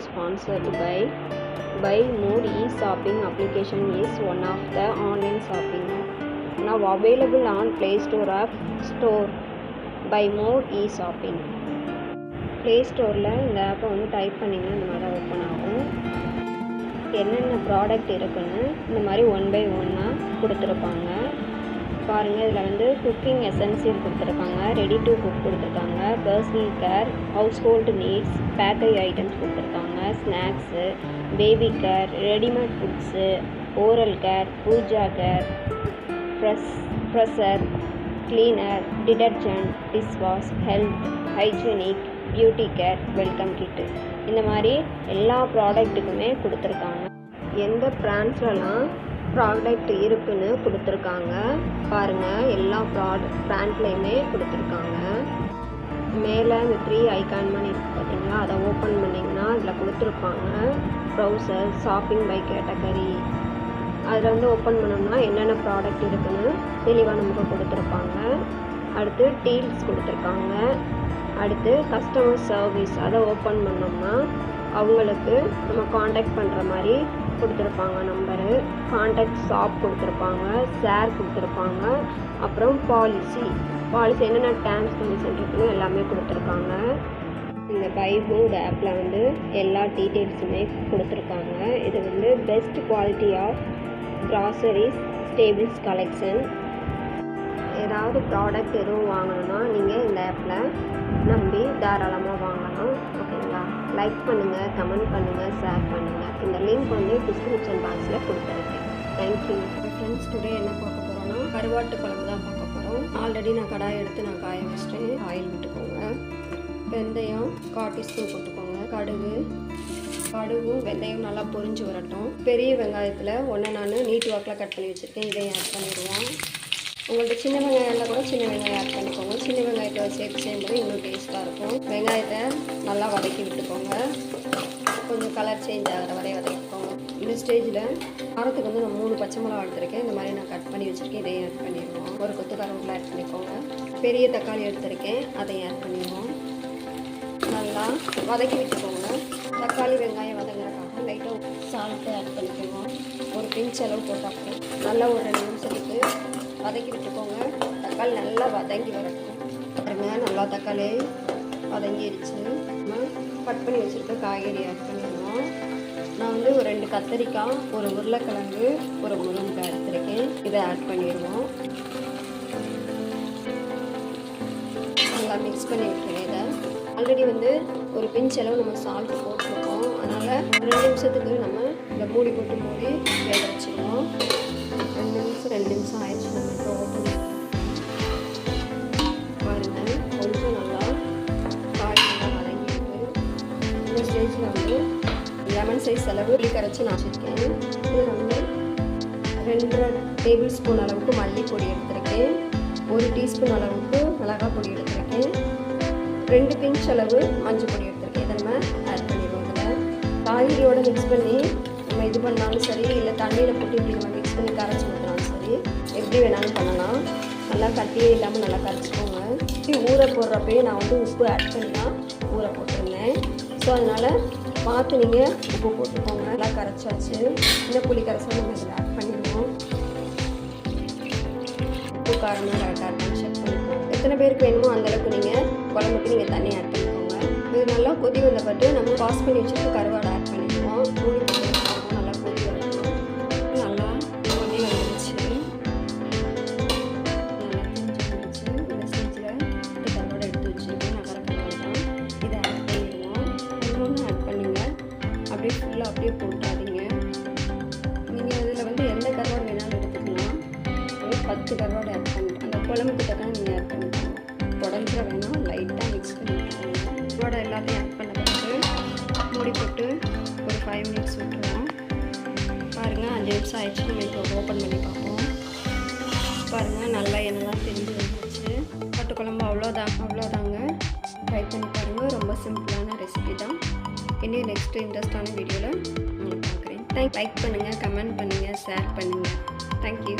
sponsored by Buy More e-shopping application is one of the online shopping app now available on Play Store app store Buy More e-shopping play ஸ்டோரில் இந்த ஆப்பை வந்து type பண்ணிங்கன்னா இந்த மாதிரி open ஆகும் என்னென்ன ப்ராடக்ட் இருக்குன்னு இந்த மாதிரி ஒன் பை ஒன்னாக கொடுத்துருப்பாங்க பாருங்கள் இதில் வந்து குக்கிங் எசென்சியல் கொடுத்துருக்காங்க. ரெடி டு குக் கொடுத்துருக்காங்க. Personal care household needs bakery items கொடுத்துருக்காங்க. Snacks baby care readymade foods oral care pooja care press pressure cleaner detergent dishwash health hygienic beauty care welcome kit இந்த மாதிரி எல்லா ப்ராடக்ட்டுக்குமே கொடுத்துருக்காங்க. எந்த பிராண்ட்ஸ்லலாம் product இருக்குன்னு கொடுத்துருக்காங்க. பாருங்கள் எல்லா ப்ராடக்ட் பிராண்ட்லேயுமே கொடுத்துருக்காங்க. மேலே இந்த த்ரீ ஐகான் மாதிரி இருக்குது பார்த்தீங்களா அதை ஓப்பன் பண்ணிங்கன்னா அதில் கொடுத்துருப்பாங்க. ப்ரௌசர் ஷாப்பிங் பை கேட்டகரி அதில் வந்து ஓப்பன் பண்ணோம்னா என்னென்ன ப்ராடக்ட் இருக்குன்னு தெளிவாக நமக்கு கொடுத்துருப்பாங்க. அடுத்து டீல்ஸ் கொடுத்துருக்காங்க. அடுத்து கஸ்டமர் சர்வீஸ் அதை ஓப்பன் பண்ணோம்னா அவங்களுக்கு நம்ம காண்டாக்ட் பண்ணுற மாதிரி கொடுத்துருப்பாங்க நம்பரு காண்டாக்ட் ஷாப் கொடுத்துருப்பாங்க சேர் கொடுத்துருப்பாங்க. அப்புறம் பாலிசி பாலிசி என்னென்ன டேர்ம்ஸ் கண்டிஷன் இருக்குன்னு எல்லாமே கொடுத்துருக்காங்க. இந்த பைபோர்டு ஆப்பில் வந்து எல்லா டீட்டெயில்ஸுமே கொடுத்துருக்காங்க. இது வந்து best quality of groceries staples collection ஏதாவது ப்ராடக்ட் எதுவும் வாங்கணும்னா நீங்கள் இந்த ஆப்பில் நம்பி தாராளமாக வாங்கலாம். லைக் பண்ணுங்கள் கமெண்ட் பண்ணுங்கள் ஷேர் பண்ணுங்கள் இந்த லிங்க் வந்து டிஸ்கிரிப்ஷன் பாக்ஸில் கொடுத்துருக்கேன். தேங்க்யூ ஃப்ரெண்ட்ஸ் டுடே என்ன பார்க்க போகிறோன்னா கருவாட்டு குழம்பு தான் பார்க்க போகிறோம் ஆல்ரெடி நான் கடாய் எடுத்து நான் காய வச்சிட்டேன். ஆயில் விட்டுக்கோங்க. வெந்தயம் கால் டீஸ்பூன் போட்டுக்கோங்க. கடுகு கடுகும் வெந்தயம் நல்லா பொரிஞ்சு வரட்டும். பெரிய வெங்காயத்தில் ஒன்று நான் நீட் வாக்கில் கட் பண்ணி வச்சுருக்கேன். இதையும் ஆட் பண்ணிடுவோம். உங்கள்கிட்ட சின்ன வெங்காயம் இருந்தால் கூட சின்ன வெங்காயம் ஆட் பண்ணிக்கோங்க. சின்ன வெங்காயத்தை சேர்த்து செய்யும்போது இன்னும் டேஸ்ட்டாக இருக்கும். வெங்காயத்தை நல்லா வதக்கி விட்டுக்கோங்க. கொஞ்சம் கலர் சேஞ்ச் ஆகிற வரைய வதக்கிக்கோங்க. இந்த ஸ்டேஜில் காரத்துக்கு வந்து நான் மூணு பச்சை மிளகா எடுத்திருக்கேன். இந்த மாதிரி நான் கட் பண்ணி வச்சுருக்கேன். இதையும் ஆட் பண்ணிடுவோம். ஒரு கொத்து கருவேப்பிலை ஆட் பண்ணிக்கோங்க. பெரிய தக்காளி எடுத்திருக்கேன். அதையும் ஆட் பண்ணிடுவோம். நல்லா வதக்கி விட்டுக்கோங்க. தக்காளி வெங்காயம் வதங்குறதுக்காக லைட்டாக சால்ட்டு ஆட் பண்ணிக்கணும் ஒரு பிஞ்ச் அளவு போட்டால் நல்லா ஒரு ரெண்டு நிமிஷத்துக்கு வதக்கி விட்டுக்கோங்க. தக்காளி நல்லா வதங்கி வரட்டும். பாருங்க நல்லா தக்காளி வதங்கிடுச்சு நம்ம கட் பண்ணி வச்சுருக்க காய்கறி ஆட் பண்ணிடுவோம் நான் வந்து ஒரு ரெண்டு கத்தரிக்காய் ஒரு உருளைக்கிழங்கு ஒரு முருங்கைக்காய் எடுத்துருக்கேன் இதை ஆட் பண்ணிடுவோம். நல்லா மிக்ஸ் பண்ணி விட்டுருவேன் இதை. ஆல்ரெடி வந்து ஒரு பிஞ்ச் அளவு நம்ம சால்ட் போட்டிருக்கோம். அதனால் ரெண்டு நிமிஷத்துக்கு நம்ம இந்த மூடி போட்டு மூடி வேக வச்சுக்கணும். ரெண்டு நிமிஷம் ரெண்டு நிமிஷம் ஆயிடுச்சு. நம்ம இப்போ ஓப்பன் பாருங்கள் கொஞ்சம் நல்லா காய் நல்லா வதங்கிட்டு இந்த ஸ்டேஜில் வந்து லெமன் சைஸ் அளவு புளி கரைச்சி நான் வச்சுருக்கேன். இதில் வந்து ரெண்டரை டேபிள் ஸ்பூன் அளவுக்கு மல்லிப்பொடி எடுத்திருக்கேன். ஒரு டீஸ்பூன் அளவுக்கு மிளகாய் பொடி எடுத்திருக்கேன். ரெண்டு பிஞ்ச் அளவு மஞ்சள் பொடி எடுத்திருக்கேன். இதை நம்ம ஆட் பண்ணிடுவோம் இதில். காய்கறியோடு மிக்ஸ் பண்ணி நம்ம இது பண்ணாலும் சரி இல்லை தண்ணியில் போட்டு இப்படி நம்ம மிக்ஸ் பண்ணி கரைச்சி ஊற்றினாலும் சரி எப்படி வேணாலும் பண்ணலாம். நல்லா கட்டியே இல்லாமல் நல்லா கரைச்சிக்கோங்க. ஊற போடுறப்பயே நான் வந்து உப்பு ஆட் பண்ணி தான் ஊற போட்டிருந்தேன். ஸோ அதனால் பார்த்து நீங்கள் உப்பு போட்டுக்கோங்க. நல்லா கரைச்சாச்சு. இந்த புளி கரைச்சா நம்ம இதில் ஆட் பண்ணிடுவோம். உப்பு காரமாக கரெக்டாக இருக்கான்னு செக் பண்ணிக்கோங்க. எத்தனை பேருக்கு வேணுமோ அந்தளவுக்கு நீங்கள் குழம்புக்கு நீங்கள் தண்ணி ஆட் பண்ணிக்கோங்க. இது நல்லா கொதி வந்தப்பட்டு நம்ம வாஷ் பண்ணி வச்சுட்டு கரை குழம்புக்கு தக்கன நீங்கள் ஆட் பண்ணிக்கோங்க உடஞ்சிட வேணும் லைட்டாக மிக்ஸ் பண்ணிக்கோங்க விட்டுக்கோங்க எல்லாத்தையும் ஆட் பண்ண பிறகு மூடி போட்டு ஒரு ஃபைவ் மினிட்ஸ் விட்டுருவோம் பாருங்கள் அஞ்சு நிமிஷம் ஆயிடுச்சு நம்ம இப்போ ஓப்பன் பண்ணி பார்ப்போம் பாருங்கள் நல்லா எண்ணெய்லாம் தெரிஞ்சு வந்துச்சு பட்டு குழம்பு அவ்வளோதான் அவ்வளோதாங்க ட்ரை பண்ணி பாருங்கள் ரொம்ப சிம்பிளான ரெசிபி தான் இன்னும் நெக்ஸ்ட்டு இன்ட்ரெஸ்டான வீடியோவில் உங்களுக்கு பார்க்குறேன் தேங்க் லைக் பண்ணுங்கள் கமெண்ட் பண்ணுங்கள் ஷேர் பண்ணுங்கள் தேங்க்யூ